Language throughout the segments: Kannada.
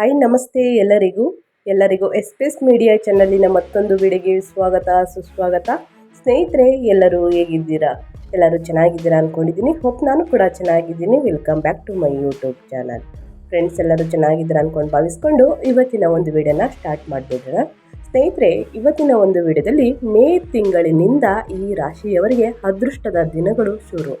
ಹಾಯ್ ನಮಸ್ತೆ ಎಲ್ಲರಿಗೂ. ಎಲ್ಲರಿಗೂ ಎಸ್ಪೆಸ್ ಮೀಡಿಯಾ ಚಾನಲಿನ ಮತ್ತೊಂದು ವಿಡಿಯೋಗೆ ಸ್ವಾಗತ, ಸುಸ್ವಾಗತ. ಸ್ನೇಹಿತರೆ, ಎಲ್ಲರೂ ಹೇಗಿದ್ದೀರಾ? ಎಲ್ಲರೂ ಚೆನ್ನಾಗಿದ್ದೀರಾ ಅಂದ್ಕೊಂಡಿದ್ದೀನಿ ಹೋಪ್ ನಾನು ಕೂಡ ಚೆನ್ನಾಗಿದ್ದೀನಿ. Welcome back to my YouTube channel friends ಎಲ್ಲರೂ ಚೆನ್ನಾಗಿದ್ದೀರಾ ಅಂದ್ಕೊಂಡು ಭಾವಿಸ್ಕೊಂಡು ಇವತ್ತಿನ ಒಂದು ವಿಡಿಯೋನ ಸ್ಟಾರ್ಟ್ ಮಾಡಿಬಿಡೋಣ. ಸ್ನೇಹಿತರೆ, ಇವತ್ತಿನ ಒಂದು ವಿಡಿಯೋದಲ್ಲಿ ಮೇ ತಿಂಗಳಿನಿಂದ ಈ ರಾಶಿಯವರಿಗೆ ಅದೃಷ್ಟದ ದಿನಗಳು ಶುರು.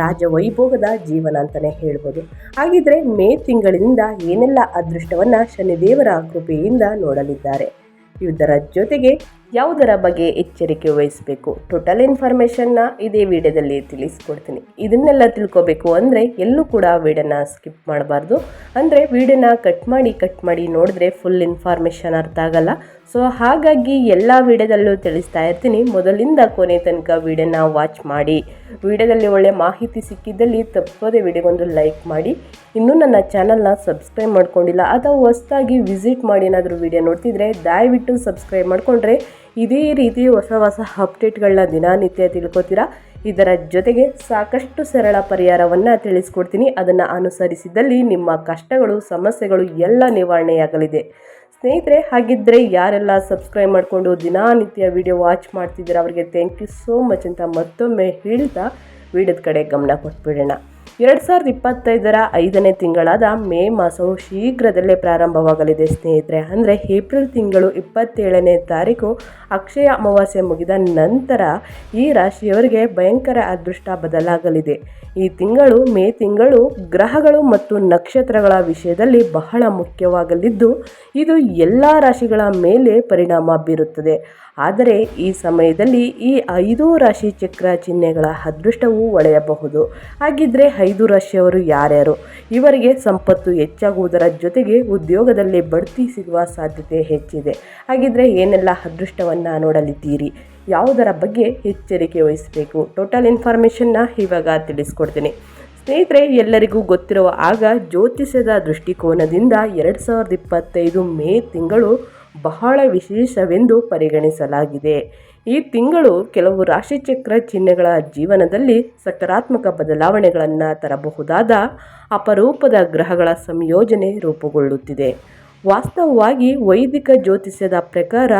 ರಾಜ ವೈಭೋಗದ ಜೀವನ ಅಂತಲೇ ಹೇಳ್ಬೋದು. ಹಾಗಿದ್ರೆ ಮೇ ತಿಂಗಳಿನಿಂದ ಏನೆಲ್ಲ ಅದೃಷ್ಟವನ್ನು ಶನಿದೇವರ ಕೃಪೆಯಿಂದ ನೋಡಲಿದ್ದಾರೆ? ಇದರ ಜೊತೆಗೆ ಯಾವುದರ ಬಗ್ಗೆ ಎಚ್ಚರಿಕೆ ವಹಿಸಬೇಕು? ಟೋಟಲ್ ಇನ್ಫಾರ್ಮೇಷನ್ನ ಇದೇ ವಿಡಿಯೋದಲ್ಲಿ ತಿಳಿಸ್ಕೊಡ್ತೀನಿ. ಇದನ್ನೆಲ್ಲ ತಿಳ್ಕೊಬೇಕು ಅಂದರೆ ಎಲ್ಲೂ ಕೂಡ ವಿಡಿಯೋನ ಸ್ಕಿಪ್ ಮಾಡಬಾರ್ದು. ಅಂದರೆ ವಿಡಿಯೋನ ಕಟ್ ಮಾಡಿ ಕಟ್ ಮಾಡಿ ನೋಡಿದ್ರೆ ಫುಲ್ ಇನ್ಫಾರ್ಮೇಷನ್ ಅರ್ಥ ಆಗಲ್ಲ. ಸೊ ಹಾಗಾಗಿ ಎಲ್ಲ ವಿಡಿಯೋದಲ್ಲೂ ತಿಳಿಸ್ತಾ ಇರ್ತೀನಿ. ಮೊದಲಿಂದ ಕೊನೆ ತನಕ ವಿಡಿಯೋನ ವಾಚ್ ಮಾಡಿ. ವಿಡಿಯೋದಲ್ಲಿ ಒಳ್ಳೆ ಮಾಹಿತಿ ಸಿಕ್ಕಿದ್ದಲ್ಲಿ ತಪ್ಪದೇ ವಿಡಿಯೋಗೊಂದು ಲೈಕ್ ಮಾಡಿ. ಇನ್ನೂ ನನ್ನ ಚಾನಲ್ನ ಸಬ್ಸ್ಕ್ರೈಬ್ ಮಾಡ್ಕೊಂಡಿಲ್ಲ, ಅಥವಾ ಹೊಸದಾಗಿ ವಿಸಿಟ್ ಮಾಡಿ ಏನಾದರೂ ವಿಡಿಯೋ ನೋಡ್ತಿದ್ರೆ ದಯವಿಟ್ಟು ಸಬ್ಸ್ಕ್ರೈಬ್ ಮಾಡಿಕೊಂಡ್ರೆ ಇದೇ ರೀತಿ ಹೊಸ ಹೊಸ ಅಪ್ಡೇಟ್ಗಳನ್ನ ದಿನನಿತ್ಯ ತಿಳ್ಕೊತೀರಾ? ಇದರ ಜೊತೆಗೆ ಸಾಕಷ್ಟು ಸರಳ ಪರಿಹಾರವನ್ನು ತಿಳಿಸ್ಕೊಡ್ತೀನಿ. ಅದನ್ನು ಅನುಸರಿಸಿದಲ್ಲಿ ನಿಮ್ಮ ಕಷ್ಟಗಳು, ಸಮಸ್ಯೆಗಳು ಎಲ್ಲ ನಿವಾರಣೆಯಾಗಲಿದೆ. ಸ್ನೇಹಿತರೆ ಹಾಗಿದ್ದರೆ ಯಾರೆಲ್ಲ ಸಬ್ಸ್ಕ್ರೈಬ್ ಮಾಡಿಕೊಂಡು ದಿನನಿತ್ಯ ವಿಡಿಯೋ ವಾಚ್ ಮಾಡ್ತಿದ್ದೀರಾ, ಅವರಿಗೆ ಥ್ಯಾಂಕ್ ಯು ಸೋ ಮಚ್ ಅಂತ ಮತ್ತೊಮ್ಮೆ ಹೇಳ್ತಾ, ವಿಡಿಯೋದ ಕಡೆ ಗಮನ ಕೊಟ್ಬಿಡೋಣ. ಎರಡು ಸಾವಿರದ ಇಪ್ಪತ್ತೈದರ ಐದನೇ ತಿಂಗಳಾದ ಮೇ ಮಾಸವು ಶೀಘ್ರದಲ್ಲೇ ಪ್ರಾರಂಭವಾಗಲಿದೆ, ಸ್ನೇಹಿತರೆ. ಅಂದರೆ ಏಪ್ರಿಲ್ ತಿಂಗಳು ಇಪ್ಪತ್ತೇಳನೇ ತಾರೀಕು ಅಕ್ಷಯ ಅಮಾವಾಸ್ಯೆ ಮುಗಿದ ನಂತರ ಈ ರಾಶಿಯವರಿಗೆ ಭಯಂಕರ ಅದೃಷ್ಟ ಬದಲಾಗಲಿದೆ. ಈ ತಿಂಗಳು, ಮೇ ತಿಂಗಳು ಗ್ರಹಗಳು ಮತ್ತು ನಕ್ಷತ್ರಗಳ ವಿಷಯದಲ್ಲಿ ಬಹಳ ಮುಖ್ಯವಾಗಲಿದ್ದು, ಇದು ಎಲ್ಲ ರಾಶಿಗಳ ಮೇಲೆ ಪರಿಣಾಮ ಬೀರುತ್ತದೆ. ಆದರೆ ಈ ಸಮಯದಲ್ಲಿ ಈ ಐದು ರಾಶಿ ಚಕ್ರ ಚಿಹ್ನೆಗಳ ಅದೃಷ್ಟವೂ ಒಳೆಯಬಹುದು. ಹಾಗಿದ್ರೆ ಐದು ರಾಶಿಯವರು ಯಾರ್ಯಾರು? ಇವರಿಗೆ ಸಂಪತ್ತು ಹೆಚ್ಚಾಗುವುದರ ಜೊತೆಗೆ ಉದ್ಯೋಗದಲ್ಲಿ ಬಡ್ತಿ ಸಿಗುವ ಸಾಧ್ಯತೆ ಹೆಚ್ಚಿದೆ. ಹಾಗಿದ್ರೆ ಏನೆಲ್ಲ ಅದೃಷ್ಟವನ್ನು ನೋಡಲಿದ್ದೀರಿ? ಯಾವುದರ ಬಗ್ಗೆ ಎಚ್ಚರಿಕೆ ವಹಿಸಬೇಕು? ಟೋಟಲ್ ಇನ್ಫಾರ್ಮೇಷನ್ನ ಇವಾಗ ತಿಳಿಸ್ಕೊಡ್ತೀನಿ. ಸ್ನೇಹಿತರೆ, ಎಲ್ಲರಿಗೂ ಗೊತ್ತಿರುವ ಆಗ ಜ್ಯೋತಿಷ್ಯದ ದೃಷ್ಟಿಕೋನದಿಂದ ಎರಡು ಸಾವಿರದ ಇಪ್ಪತ್ತೈದು ಮೇ ತಿಂಗಳು ಬಹಳ ವಿಶೇಷವೆಂದು ಪರಿಗಣಿಸಲಾಗಿದೆ. ಈ ತಿಂಗಳು ಕೆಲವು ರಾಶಿಚಕ್ರ ಚಿಹ್ನೆಗಳ ಜೀವನದಲ್ಲಿ ಸಕಾರಾತ್ಮಕ ಬದಲಾವಣೆಗಳನ್ನು ತರಬಹುದಾದ ಅಪರೂಪದ ಗ್ರಹಗಳ ಸಂಯೋಜನೆ ರೂಪುಗೊಳ್ಳುತ್ತಿದೆ. ವಾಸ್ತವವಾಗಿ ವೈದಿಕ ಜ್ಯೋತಿಷ್ಯದ ಪ್ರಕಾರ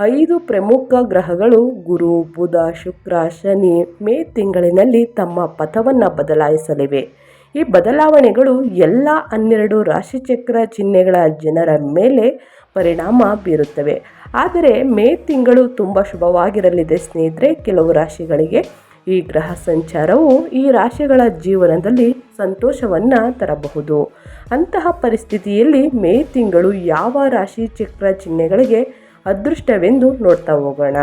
ಐದು ಪ್ರಮುಖ ಗ್ರಹಗಳು ಗುರು, ಬುಧ, ಶುಕ್ರ, ಶನಿ ಮೇ ತಿಂಗಳಿನಲ್ಲಿ ತಮ್ಮ ಪಥವನ್ನು ಬದಲಾಯಿಸಲಿವೆ. ಈ ಬದಲಾವಣೆಗಳು ಎಲ್ಲ ಹನ್ನೆರಡು ರಾಶಿಚಕ್ರ ಚಿಹ್ನೆಗಳ ಜನರ ಮೇಲೆ ಪರಿಣಾಮ ಬೀರುತ್ತವೆ. ಆದರೆ ಮೇ ತಿಂಗಳು ತುಂಬ ಶುಭವಾಗಿರಲಿದೆ ಸ್ನೇಹಿತರೆ. ಕೆಲವು ರಾಶಿಗಳಿಗೆ ಈ ಗ್ರಹ ಸಂಚಾರವು ಈ ರಾಶಿಗಳ ಜೀವನದಲ್ಲಿ ಸಂತೋಷವನ್ನು ತರಬಹುದು. ಅಂತಹ ಪರಿಸ್ಥಿತಿಯಲ್ಲಿ ಮೇ ತಿಂಗಳು ಯಾವ ರಾಶಿ ಚಕ್ರ ಚಿಹ್ನೆಗಳಿಗೆ ಅದೃಷ್ಟವೆಂದು ನೋಡ್ತಾ ಹೋಗೋಣ.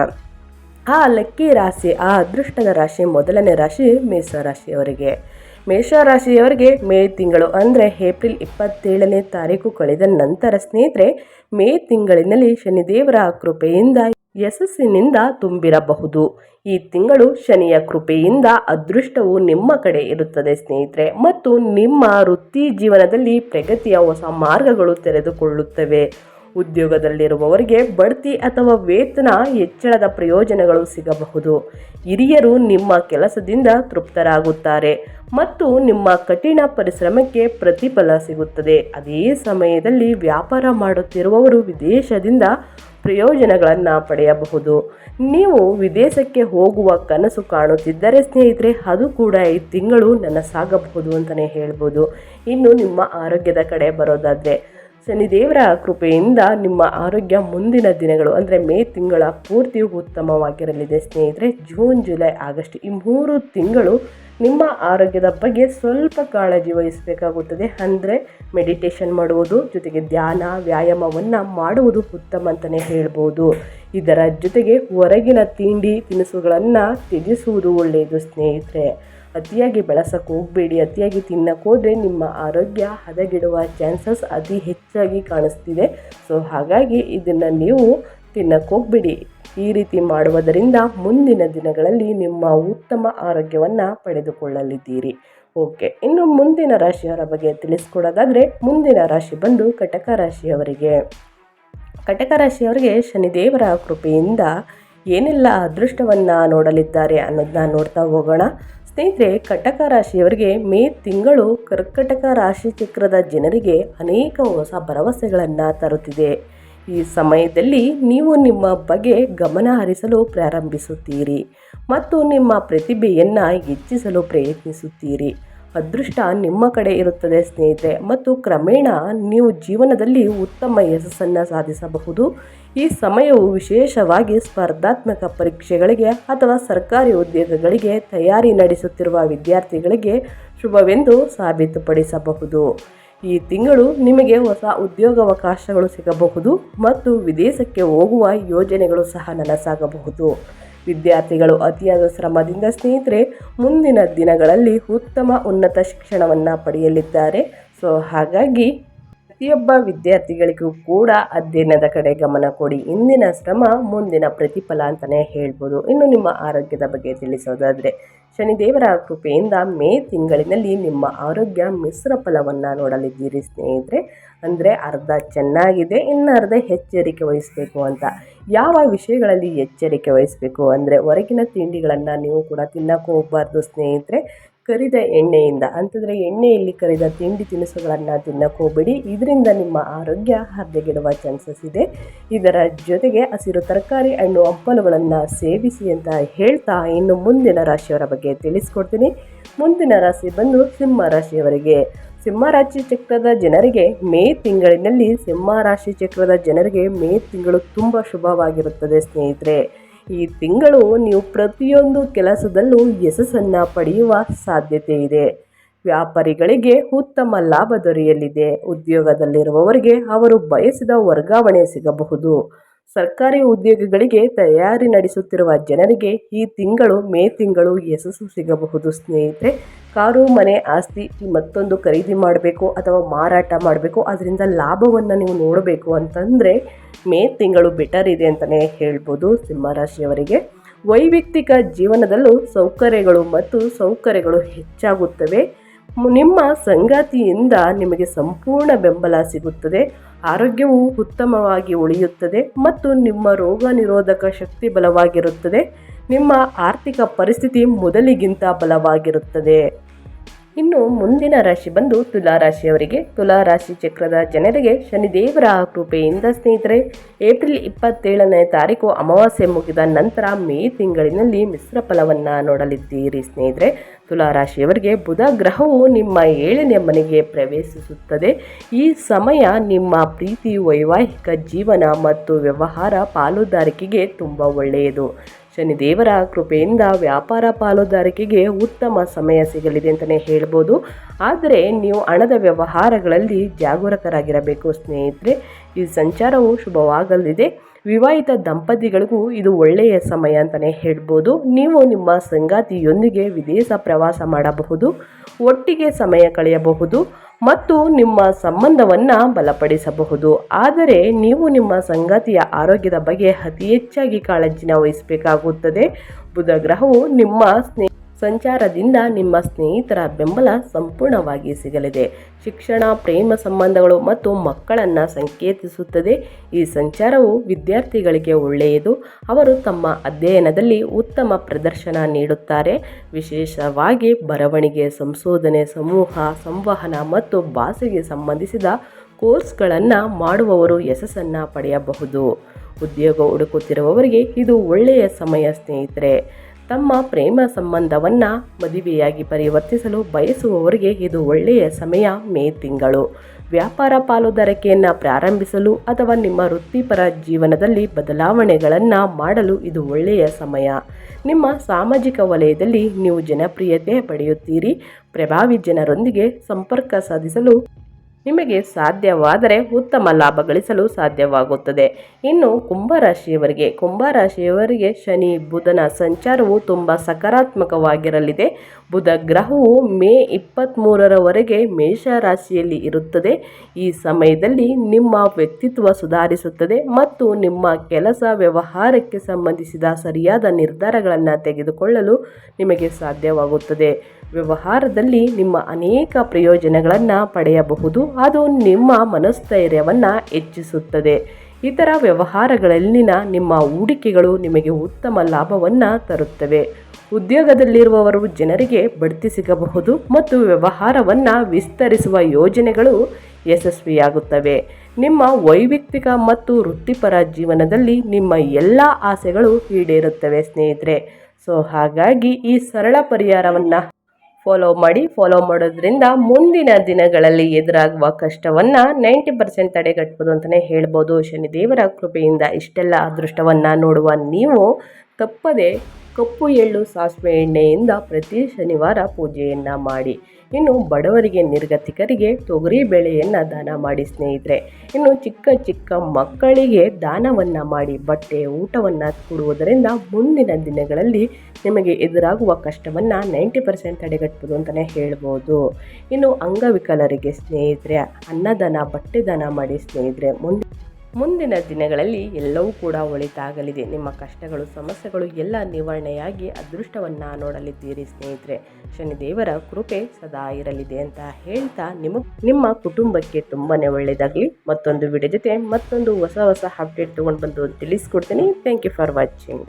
ಆ ಲಕ್ಕಿ ರಾಶಿ, ಆ ಅದೃಷ್ಟದ ರಾಶಿ ಮೊದಲನೇ ರಾಶಿ ಮೇಷ ರಾಶಿಯವರಿಗೆ. ಮೇಷರಾಶಿಯವರಿಗೆ ಮೇ ತಿಂಗಳು ಅಂದರೆ ಏಪ್ರಿಲ್ ಇಪ್ಪತ್ತೇಳನೇ ತಾರೀಕು ಕಳೆದ ನಂತರ ಸ್ನೇಹಿತರೆ, ಮೇ ತಿಂಗಳಿನಲ್ಲಿ ಶನಿದೇವರ ಕೃಪೆಯಿಂದ ಯಶಸ್ಸಿನಿಂದ ತುಂಬಿರಬಹುದು. ಈ ತಿಂಗಳು ಶನಿಯ ಕೃಪೆಯಿಂದ ಅದೃಷ್ಟವು ನಿಮ್ಮ ಕಡೆ ಇರುತ್ತದೆ ಸ್ನೇಹಿತರೆ ಮತ್ತು ನಿಮ್ಮ ವೃತ್ತಿ ಜೀವನದಲ್ಲಿ ಪ್ರಗತಿಯ ಹೊಸ ಮಾರ್ಗಗಳು ತೆರೆದುಕೊಳ್ಳುತ್ತವೆ. ಉದ್ಯೋಗದಲ್ಲಿರುವವರಿಗೆ ಬಡ್ತಿ ಅಥವಾ ವೇತನ ಹೆಚ್ಚಳದ ಪ್ರಯೋಜನಗಳು ಸಿಗಬಹುದು. ಹಿರಿಯರು ನಿಮ್ಮ ಕೆಲಸದಿಂದ ತೃಪ್ತರಾಗುತ್ತಾರೆ ಮತ್ತು ನಿಮ್ಮ ಕಠಿಣ ಪರಿಶ್ರಮಕ್ಕೆ ಪ್ರತಿಫಲ ಸಿಗುತ್ತದೆ. ಅದೇ ಸಮಯದಲ್ಲಿ ವ್ಯಾಪಾರ ಮಾಡುತ್ತಿರುವವರು ವಿದೇಶದಿಂದ ಪ್ರಯೋಜನಗಳನ್ನು ಪಡೆಯಬಹುದು. ನೀವು ವಿದೇಶಕ್ಕೆ ಹೋಗುವ ಕನಸು ಕಾಣುತ್ತಿದ್ದರೆ ಸ್ನೇಹಿತರೆ, ಅದು ಕೂಡ ಈ ತಿಂಗಳು ನನ್ನ ಸಾಗಬಹುದು ಅಂತಲೇ ಹೇಳ್ಬೋದು. ಇನ್ನು ನಿಮ್ಮ ಆರೋಗ್ಯದ ಕಡೆ ಬರೋದಾದರೆ ಶನಿದೇವರ ಕೃಪೆಯಿಂದ ನಿಮ್ಮ ಆರೋಗ್ಯ ಮುಂದಿನ ದಿನಗಳು, ಅಂದರೆ ಮೇ ತಿಂಗಳ ಪೂರ್ತಿಯು ಉತ್ತಮವಾಗಿರಲಿದೆ. ಸ್ನೇಹಿತರೆ, ಜೂನ್, ಜುಲೈ, ಆಗಸ್ಟ್ ಈ ಮೂರು ತಿಂಗಳು ನಿಮ್ಮ ಆರೋಗ್ಯದ ಬಗ್ಗೆ ಸ್ವಲ್ಪ ಕಾಳಜಿ ವಹಿಸಬೇಕಾಗುತ್ತದೆ. ಅಂದರೆ ಮೆಡಿಟೇಷನ್ ಮಾಡುವುದು, ಜೊತೆಗೆ ಧ್ಯಾನ, ವ್ಯಾಯಾಮವನ್ನು ಮಾಡುವುದು ಉತ್ತಮ ಅಂತಲೇ ಹೇಳ್ಬೋದು. ಇದರ ಜೊತೆಗೆ ಹೊರಗಿನ ತಿಂಡಿ, ತಿನಿಸುಗಳನ್ನು ತ್ಯಜಿಸುವುದು ಒಳ್ಳೆಯದು ಸ್ನೇಹಿತರೆ. ಅತಿಯಾಗಿ ಬಳಸಕ್ಕೆ ಹೋಗಬೇಡಿ, ಅತಿಯಾಗಿ ತಿನ್ನಕ್ಕೆ ಹೋದರೆ ನಿಮ್ಮ ಆರೋಗ್ಯ ಹದಗೆಡುವ ಚಾನ್ಸಸ್ ಅತಿ ಹೆಚ್ಚಾಗಿ ಕಾಣಿಸ್ತಿದೆ. ಸೊ, ಹಾಗಾಗಿ ಇದನ್ನು ನೀವು ತಿನ್ನಕ್ಕೆ ಹೋಗಬೇಡಿ. ಈ ರೀತಿ ಮಾಡುವುದರಿಂದ ಮುಂದಿನ ದಿನಗಳಲ್ಲಿ ನಿಮ್ಮ ಉತ್ತಮ ಆರೋಗ್ಯವನ್ನು ಪಡೆದುಕೊಳ್ಳಲಿದ್ದೀರಿ. ಓಕೆ, ಇನ್ನು ಮುಂದಿನ ರಾಶಿಯವರ ಬಗ್ಗೆ ತಿಳಿಸ್ಕೊಡೋದಾದರೆ ಮುಂದಿನ ರಾಶಿ ಬಂದು ಕಟಕ ರಾಶಿಯವರಿಗೆ. ಕಟಕ ರಾಶಿಯವರಿಗೆ ಶನಿದೇವರ ಕೃಪೆಯಿಂದ ಏನೆಲ್ಲ ಅದೃಷ್ಟವನ್ನು ನೋಡಲಿದ್ದಾರೆ ಅನ್ನೋದನ್ನ ನೋಡ್ತಾ ಹೋಗೋಣ. ಸ್ನೇಹಿತರೆ, ಕಟಕ ರಾಶಿಯವರಿಗೆ ಮೇ ತಿಂಗಳು ಕರ್ಕಟಕ ರಾಶಿ ಚಕ್ರದ ಜನರಿಗೆ ಅನೇಕ ಹೊಸ ಭರವಸೆಗಳನ್ನು ತರುತ್ತಿದೆ. ಈ ಸಮಯದಲ್ಲಿ ನೀವು ನಿಮ್ಮ ಬಗ್ಗೆ ಗಮನ ಹರಿಸಲು ಪ್ರಾರಂಭಿಸುತ್ತೀರಿ ಮತ್ತು ನಿಮ್ಮ ಪ್ರತಿಭೆಯನ್ನು ಹೆಚ್ಚಿಸಲು ಪ್ರಯತ್ನಿಸುತ್ತೀರಿ. ಅದೃಷ್ಟ ನಿಮ್ಮ ಕಡೆ ಇರುತ್ತದೆ, ಸ್ನೇಹಿತರೆ. ಮತ್ತು ಕ್ರಮೇಣ ನೀವು ಜೀವನದಲ್ಲಿ ಉತ್ತಮ ಯಶಸ್ಸನ್ನು ಸಾಧಿಸಬಹುದು. ಈ ಸಮಯವು ವಿಶೇಷವಾಗಿ ಸ್ಪರ್ಧಾತ್ಮಕ ಪರೀಕ್ಷೆಗಳಿಗೆ ಅಥವಾ ಸರ್ಕಾರಿ ಉದ್ಯೋಗಗಳಿಗೆ ತಯಾರಿ ನಡೆಸುತ್ತಿರುವ ವಿದ್ಯಾರ್ಥಿಗಳಿಗೆ ಶುಭವೆಂದು ಸಾಬೀತುಪಡಿಸಬಹುದು. ಈ ತಿಂಗಳು ನಿಮಗೆ ಹೊಸ ಉದ್ಯೋಗಾವಕಾಶಗಳು ಸಿಗಬಹುದು ಮತ್ತು ವಿದೇಶಕ್ಕೆ ಹೋಗುವ ಯೋಜನೆಗಳು ಸಹ ನನಸಾಗಬಹುದು. ವಿದ್ಯಾರ್ಥಿಗಳು ಅತಿಯಾದ ಶ್ರಮದಿಂದ ಸ್ನೇಹಿತರೆ ಮುಂದಿನ ದಿನಗಳಲ್ಲಿ ಉತ್ತಮ ಉನ್ನತ ಶಿಕ್ಷಣವನ್ನು ಪಡೆಯಲಿದ್ದಾರೆ. ಸೊ ಹಾಗಾಗಿ ಪ್ರತಿಯೊಬ್ಬ ವಿದ್ಯಾರ್ಥಿಗಳಿಗೂ ಕೂಡ ಅಧ್ಯಯನದ ಕಡೆ ಗಮನ ಕೊಡಿ. ಇಂದಿನ ಶ್ರಮ ಮುಂದಿನ ಪ್ರತಿಫಲ ಅಂತಲೇ ಹೇಳ್ಬೋದು. ಇನ್ನು ನಿಮ್ಮ ಆರೋಗ್ಯದ ಬಗ್ಗೆ ತಿಳಿಸೋದಾದರೆ, ಶನಿದೇವರ ಕೃಪೆಯಿಂದ ಮೇ ತಿಂಗಳಿನಲ್ಲಿ ನಿಮ್ಮ ಆರೋಗ್ಯ ಮಿಶ್ರ ಫಲವನ್ನು ನೋಡಲಿದ್ದೀರಿ ಸ್ನೇಹಿತರೆ. ಅಂದರೆ ಅರ್ಧ ಚೆನ್ನಾಗಿದೆ, ಇನ್ನು ಅರ್ಧ ಎಚ್ಚರಿಕೆ ವಹಿಸಬೇಕು ಅಂತ. ಯಾವ ವಿಷಯಗಳಲ್ಲಿ ಎಚ್ಚರಿಕೆ ವಹಿಸಬೇಕು? ಅಂದರೆ ಹೊರಗಿನ ತಿಂಡಿಗಳನ್ನು ನೀವು ಕೂಡ ತಿನ್ನಕ್ಕೆ ಹೋಗಬಾರ್ದು ಸ್ನೇಹಿತರೆ. ಕರಿದ ಎಣ್ಣೆಯಿಂದ, ಅಂತಂದರೆ ಎಣ್ಣೆಯಲ್ಲಿ ಕರಿದ ತಿಂಡಿ ತಿನಿಸುಗಳನ್ನು ತಿನ್ನಕ್ಕೆ ಹೋಗಬೇಡಿ ಇದರಿಂದ ನಿಮ್ಮ ಆರೋಗ್ಯ ಹದಗೆಡುವ ಚಾನ್ಸಸ್ ಇದೆ. ಇದರ ಜೊತೆಗೆ ಹಸಿರು ತರಕಾರಿ ಹಣ್ಣು ಹಂಪಲುಗಳನ್ನು ಸೇವಿಸಿ ಅಂತ ಹೇಳ್ತಾ ಇನ್ನು ಮುಂದಿನ ರಾಶಿಯವರ ಬಗ್ಗೆ ತಿಳಿಸ್ಕೊಡ್ತೀನಿ. ಮುಂದಿನ ರಾಶಿ ಬಂದು ಸಿಂಹ ರಾಶಿಯವರಿಗೆ. ಸಿಂಹ ರಾಶಿ ಚಕ್ರದ ಜನರಿಗೆ ಮೇ ತಿಂಗಳಿನಲ್ಲಿ ಸಿಂಹ ರಾಶಿ ಚಕ್ರದ ಜನರಿಗೆ ಮೇ ತಿಂಗಳು ತುಂಬ ಶುಭವಾಗಿರುತ್ತದೆ ಸ್ನೇಹಿತರೆ. ಈ ತಿಂಗಳು ನೀವು ಪ್ರತಿಯೊಂದು ಕೆಲಸದಲ್ಲೂ ಯಶಸ್ಸನ್ನು ಪಡೆಯುವ ಸಾಧ್ಯತೆ ಇದೆ. ವ್ಯಾಪಾರಿಗಳಿಗೆ ಉತ್ತಮ ಲಾಭ ದೊರೆಯಲಿದೆ. ಉದ್ಯೋಗದಲ್ಲಿರುವವರಿಗೆ ಅವರು ಬಯಸಿದ ವರ್ಗಾವಣೆ ಸಿಗಬಹುದು. ಸರ್ಕಾರಿ ಉದ್ಯೋಗಗಳಿಗೆ ತಯಾರಿ ನಡೆಸುತ್ತಿರುವ ಜನರಿಗೆ ಈ ತಿಂಗಳು ಮೇ ತಿಂಗಳು ಯಶಸ್ಸು ಸಿಗಬಹುದು. ಸ್ನೇಹಿತರೆ, ಕಾರು, ಮನೆ, ಆಸ್ತಿ ಮತ್ತೊಂದು ಖರೀದಿ ಮಾಡಬೇಕು ಅಥವಾ ಮಾರಾಟ ಮಾಡಬೇಕು. ಅದರಿಂದ ಲಾಭವನ್ನು ನೀವು ನೋಡಬೇಕು ಅಂತಂದರೆ ಮೇ ತಿಂಗಳು ಬೆಟರ್ ಇದೆ ಅಂತಲೇ ಹೇಳ್ಬೋದು ಸಿಂಹರಾಶಿಯವರಿಗೆ. ವೈಯಕ್ತಿಕ ಜೀವನದಲ್ಲೂ ಸೌಕರ್ಯಗಳು ಮತ್ತು ಸೌಕರ್ಯಗಳು ಹೆಚ್ಚಾಗುತ್ತವೆ. ನಿಮ್ಮ ಸಂಗಾತಿಯಿಂದ ನಿಮಗೆ ಸಂಪೂರ್ಣ ಬೆಂಬಲ ಸಿಗುತ್ತದೆ. ಆರೋಗ್ಯವು ಉತ್ತಮವಾಗಿ ಉಳಿಯುತ್ತದೆ ಮತ್ತು ನಿಮ್ಮ ರೋಗ ನಿರೋಧಕ ಶಕ್ತಿ ಬಲವಾಗಿರುತ್ತದೆ. ನಿಮ್ಮ ಆರ್ಥಿಕ ಪರಿಸ್ಥಿತಿ ಮೊದಲಿಗಿಂತ ಬಲವಾಗಿರುತ್ತದೆ. ಇನ್ನು ಮುಂದಿನ ರಾಶಿ ಬಂದು ತುಲಾ ರಾಶಿಯವರಿಗೆ. ತುಲಾ ರಾಶಿ ಚಕ್ರದ ಜನರಿಗೆ ಶನಿದೇವರ ಕೃಪೆಯಿಂದ ಸ್ನೇಹಿತರೆ, ಏಪ್ರಿಲ್ ಇಪ್ಪತ್ತೇಳನೇ ತಾರೀಕು ಅಮಾವಾಸ್ಯೆ ಮುಗಿದ ನಂತರ ಮೇ ತಿಂಗಳಿನಲ್ಲಿ ಮಿಶ್ರ ಫಲವನ್ನು ನೋಡಲಿದ್ದೀರಿ ಸ್ನೇಹಿತರೆ. ತುಲಾ ರಾಶಿಯವರಿಗೆ ಬುಧ ಗ್ರಹವು ನಿಮ್ಮ ಏಳನೇ ಮನೆಗೆ ಪ್ರವೇಶಿಸುತ್ತದೆ. ಈ ಸಮಯ ನಿಮ್ಮ ಪ್ರೀತಿ, ವೈವಾಹಿಕ ಜೀವನ ಮತ್ತು ವ್ಯವಹಾರ ಪಾಲುದಾರಿಕೆಗೆ ತುಂಬ ಒಳ್ಳೆಯದು. ಶನಿದೇವರ ಕೃಪೆಯಿಂದ ವ್ಯಾಪಾರ ಪಾಲುದಾರಿಕೆಗೆ ಉತ್ತಮ ಸಮಯ ಸಿಗಲಿದೆ ಅಂತಲೇ ಹೇಳ್ಬೋದು. ಆದರೆ ನೀವು ಹಣದ ವ್ಯವಹಾರಗಳಲ್ಲಿ ಜಾಗರೂಕರಾಗಿರಬೇಕು ಸ್ನೇಹಿತರೆ. ಈ ಸಂಚಾರವು ಶುಭವಾಗಲಿದೆ. ವಿವಾಹಿತ ದಂಪತಿಗಳಿಗೂ ಇದು ಒಳ್ಳೆಯ ಸಮಯ ಅಂತಲೇ ಹೇಳ್ಬೋದು. ನೀವು ನಿಮ್ಮ ಸಂಗಾತಿಯೊಂದಿಗೆ ವಿದೇಶ ಪ್ರವಾಸ ಮಾಡಬಹುದು, ಒಟ್ಟಿಗೆ ಸಮಯ ಕಳೆಯಬಹುದು ಮತ್ತು ನಿಮ್ಮ ಸಂಬಂಧವನ್ನು ಬಲಪಡಿಸಬಹುದು. ಆದರೆ ನೀವು ನಿಮ್ಮ ಸಂಗಾತಿಯ ಆರೋಗ್ಯದ ಬಗ್ಗೆ ಅತಿ ಹೆಚ್ಚಾಗಿ ಕಾಳಜಿನ ವಹಿಸಬೇಕಾಗುತ್ತದೆ. ಬುಧ ಗ್ರಹವು ನಿಮ್ಮ ಸ್ನೇ ಸಂಚಾರದಿಂದ ನಿಮ್ಮ ಸ್ನೇಹಿತರ ಬೆಂಬಲ ಸಂಪೂರ್ಣವಾಗಿ ಸಿಗಲಿದೆ. ಶಿಕ್ಷಣ, ಪ್ರೇಮ ಸಂಬಂಧಗಳು ಮತ್ತು ಮಕ್ಕಳನ್ನು ಸಂಕೇತಿಸುತ್ತದೆ. ಈ ಸಂಚಾರವು ವಿದ್ಯಾರ್ಥಿಗಳಿಗೆ ಒಳ್ಳೆಯದು. ಅವರು ತಮ್ಮ ಅಧ್ಯಯನದಲ್ಲಿ ಉತ್ತಮ ಪ್ರದರ್ಶನ ನೀಡುತ್ತಾರೆ. ವಿಶೇಷವಾಗಿ ಬರವಣಿಗೆ, ಸಂಶೋಧನೆ, ಸಮೂಹ, ಸಂವಹನ ಮತ್ತು ಭಾಷೆಗೆ ಸಂಬಂಧಿಸಿದ ಕೋರ್ಸ್ಗಳನ್ನು ಮಾಡುವವರು ಯಶಸ್ಸನ್ನು ಪಡೆಯಬಹುದು. ಉದ್ಯೋಗ ಹುಡುಕುತ್ತಿರುವವರಿಗೆ ಇದು ಒಳ್ಳೆಯ ಸಮಯ, ಸ್ನೇಹಿತರೆ. ತಮ್ಮ ಪ್ರೇಮ ಸಂಬಂಧವನ್ನು ಮದುವೆಯಾಗಿ ಪರಿವರ್ತಿಸಲು ಬಯಸುವವರಿಗೆ ಇದು ಒಳ್ಳೆಯ ಸಮಯ ಮೇ ತಿಂಗಳು. ವ್ಯಾಪಾರ ಪಾಲುದಾರಿಕೆಯನ್ನು ಪ್ರಾರಂಭಿಸಲು ಅಥವಾ ನಿಮ್ಮ ವೃತ್ತಿಪರ ಜೀವನದಲ್ಲಿ ಬದಲಾವಣೆಗಳನ್ನು ಮಾಡಲು ಇದು ಒಳ್ಳೆಯ ಸಮಯ. ನಿಮ್ಮ ಸಾಮಾಜಿಕ ವಲಯದಲ್ಲಿ ನೀವು ಜನಪ್ರಿಯತೆ ಪಡೆಯುತ್ತೀರಿ. ಪ್ರಭಾವಿ ಜನರೊಂದಿಗೆ ಸಂಪರ್ಕ ಸಾಧಿಸಲು ನಿಮಗೆ ಸಾಧ್ಯವಾದರೆ ಉತ್ತಮ ಲಾಭ ಗಳಿಸಲು ಸಾಧ್ಯವಾಗುತ್ತದೆ. ಇನ್ನು ಕುಂಭರಾಶಿಯವರಿಗೆ ಕುಂಭರಾಶಿಯವರಿಗೆ ಶನಿ, ಬುಧನ ಸಂಚಾರವು ತುಂಬ ಸಕಾರಾತ್ಮಕವಾಗಿರಲಿದೆ. ಬುಧ ಗ್ರಹವು ಮೇ ಇಪ್ಪತ್ತ್ಮೂರರವರೆಗೆ ಮೇಷರಾಶಿಯಲ್ಲಿ ಇರುತ್ತದೆ. ಈ ಸಮಯದಲ್ಲಿ ನಿಮ್ಮ ವ್ಯಕ್ತಿತ್ವ ಸುಧಾರಿಸುತ್ತದೆ ಮತ್ತು ನಿಮ್ಮ ಕೆಲಸ ವ್ಯವಹಾರಕ್ಕೆ ಸಂಬಂಧಿಸಿದ ಸರಿಯಾದ ನಿರ್ಧಾರಗಳನ್ನು ತೆಗೆದುಕೊಳ್ಳಲು ನಿಮಗೆ ಸಾಧ್ಯವಾಗುತ್ತದೆ. ವ್ಯವಹಾರದಲ್ಲಿ ನಿಮ್ಮ ಅನೇಕ ಪ್ರಯೋಜನಗಳನ್ನು ಪಡೆಯಬಹುದು. ಅದು ನಿಮ್ಮ ಮನಸ್ಥೈರ್ಯವನ್ನು ಹೆಚ್ಚಿಸುತ್ತದೆ. ಇತರ ವ್ಯವಹಾರಗಳಲ್ಲಿನ ನಿಮ್ಮ ಹೂಡಿಕೆಗಳು ನಿಮಗೆ ಉತ್ತಮ ಲಾಭವನ್ನು ತರುತ್ತವೆ. ಉದ್ಯೋಗದಲ್ಲಿರುವವರು ಜನರಿಗೆ ಬಡ್ತಿ ಸಿಗಬಹುದು ಮತ್ತು ವ್ಯವಹಾರವನ್ನು ವಿಸ್ತರಿಸುವ ಯೋಜನೆಗಳು ಯಶಸ್ವಿಯಾಗುತ್ತವೆ. ನಿಮ್ಮ ವೈಯಕ್ತಿಕ ಮತ್ತು ವೃತ್ತಿಪರ ಜೀವನದಲ್ಲಿ ನಿಮ್ಮ ಎಲ್ಲ ಆಸೆಗಳು ಈಡೇರುತ್ತವೆ ಸ್ನೇಹಿತರೆ. ಸೊ, ಹಾಗಾಗಿ ಈ ಸರಳ ಪರಿಹಾರವನ್ನು ಫಾಲೋ ಮಾಡಿ ಫಾಲೋ ಮಾಡೋದ್ರಿಂದ ಮುಂದಿನ ದಿನಗಳಲ್ಲಿ ಎದುರಾಗುವ ಕಷ್ಟವನ್ನು ನೈಂಟಿ ಪರ್ಸೆಂಟ್ ತಡೆಗಟ್ಬೋದು ಅಂತಲೇ ಹೇಳ್ಬೋದು. ಶನಿದೇವರ ಕೃಪೆಯಿಂದ ಇಷ್ಟೆಲ್ಲ ಅದೃಷ್ಟವನ್ನು ನೋಡುವ ನೀವು ತಪ್ಪದೆ ಕಪ್ಪು ಎಳ್ಳು ಸಾಸಿವೆ ಎಣ್ಣೆಯಿಂದ ಪ್ರತಿ ಶನಿವಾರ ಪೂಜೆಯನ್ನು ಮಾಡಿ. ಇನ್ನು ಬಡವರಿಗೆ ನಿರ್ಗತಿಕರಿಗೆ ತೊಗರಿ ಬೇಳೆಯನ್ನು ದಾನ ಮಾಡಿ ಸ್ನೇಹಿತರೆ. ಇನ್ನು ಚಿಕ್ಕ ಚಿಕ್ಕ ಮಕ್ಕಳಿಗೆ ದಾನವನ್ನು ಮಾಡಿ ಬಟ್ಟೆ ಊಟವನ್ನು ಕೊಡುವುದರಿಂದ ಮುಂದಿನ ದಿನಗಳಲ್ಲಿ ನಿಮಗೆ ಎದುರಾಗುವ ಕಷ್ಟವನ್ನು ನೈಂಟಿ ಪರ್ಸೆಂಟ್ ತಡೆಗಟ್ಬೋದು ಅಂತಲೇ ಹೇಳ್ಬೋದು. ಇನ್ನು ಅಂಗವಿಕಲರಿಗೆ ಸ್ನೇಹಿತರೆ, ಅನ್ನದಾನ, ಬಟ್ಟೆ ದಾನ ಮಾಡಿ ಸ್ನೇಹಿತರೆ ಮುಂದೆ ಮುಂದಿನ ದಿನಗಳಲ್ಲಿ ಎಲ್ಲವೂ ಕೂಡ ಒಳಿತಾಗಲಿದೆ. ನಿಮ್ಮ ಕಷ್ಟಗಳು, ಸಮಸ್ಯೆಗಳು ಎಲ್ಲ ನಿವಾರಣೆಯಾಗಿ ಅದೃಷ್ಟವನ್ನು ನೋಡಲಿದ್ದೀರಿ ಸ್ನೇಹಿತರೆ. ಶನಿದೇವರ ಕೃಪೆ ಸದಾ ಇರಲಿದೆ ಅಂತ ಹೇಳ್ತಾ ನಿಮ್ಮ ನಿಮ್ಮ ಕುಟುಂಬಕ್ಕೆ ತುಂಬಾ ಒಳ್ಳೆಯದಾಗಲಿ ಮತ್ತೊಂದು ವಿಡಿಯೋ ಜೊತೆ ಮತ್ತೊಂದು ಹೊಸ ಹೊಸ ಅಪ್ಡೇಟ್ ತೊಗೊಂಡು ಬಂದು ತಿಳಿಸ್ಕೊಡ್ತೀನಿ. Thank you for watching